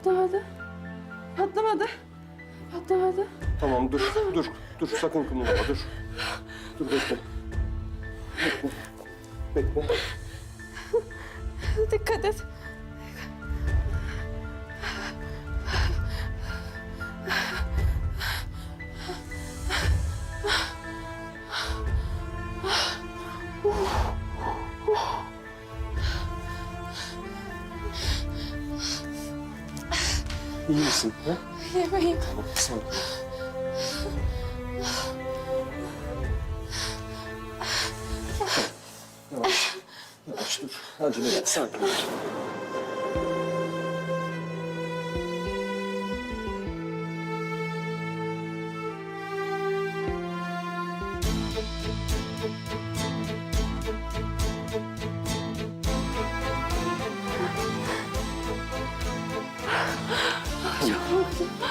Patlamadı. Patlamadı. Patlamadı. Tamam dur, dur, dur. Sakın kımıldama, dur. Dur bekle. Bekle. Bekle. Dikkat et. İyi misin? Ha? Yemeğim. Tamam, sakin. Yavaş. Yavaş dur. Acele et, sakin ol.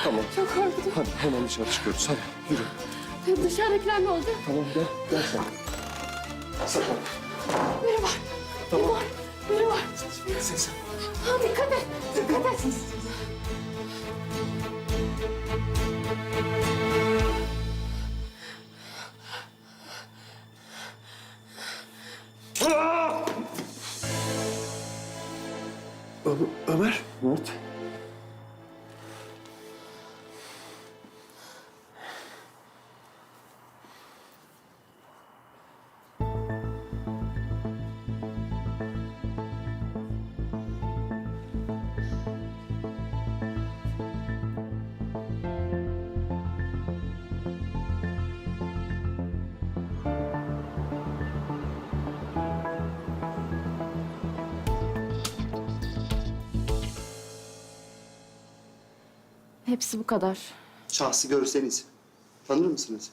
Tamam. Çok korktum. Hadi hemen dışarı çıkıyoruz. Hadi yürü. Dışarıdakiler ne oldu? Tamam gel. Gel sen. Sakın. Biri var. Tamam. Biri var. Biri var. Sen sen. Ha, dikkat et. Dikkat et. Ö- Ömer. Mert. Hepsi bu kadar. Şahsı görseniz tanır mısınız?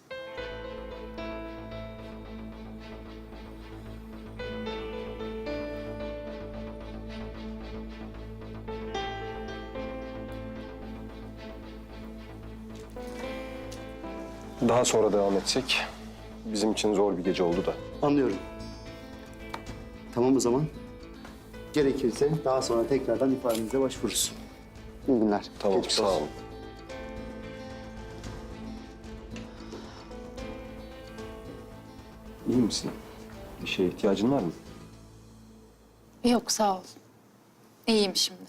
Daha sonra devam etsek. Bizim için zor bir gece oldu da. Anlıyorum. Tamam o zaman. Gerekirse daha sonra tekrardan ifadenize başvururuz. İyi günler. Tamam, Geçmiş sağ olsun. olun. İyi misin? Bir şeye ihtiyacın var mı? Yok sağ ol. İyiyim şimdi.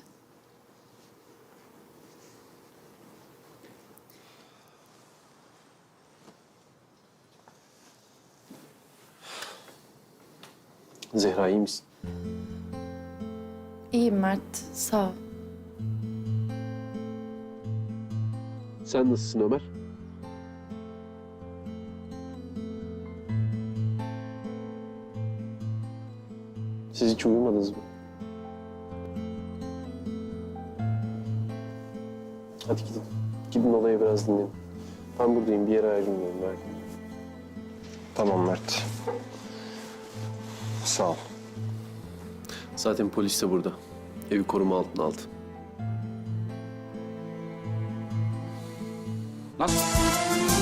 Zehra iyi misin? İyiyim Mert sağ ol. Sen nasılsın Ömer? Siz hiç uyumadınız mı? Hadi gidin. Gidin odaya biraz dinlenin. Ben buradayım. Bir yere ayrılmıyorum. Etme. Tamam Mert. Sağ ol. Zaten polis de burada. Evi koruma altına aldı. Nasıl?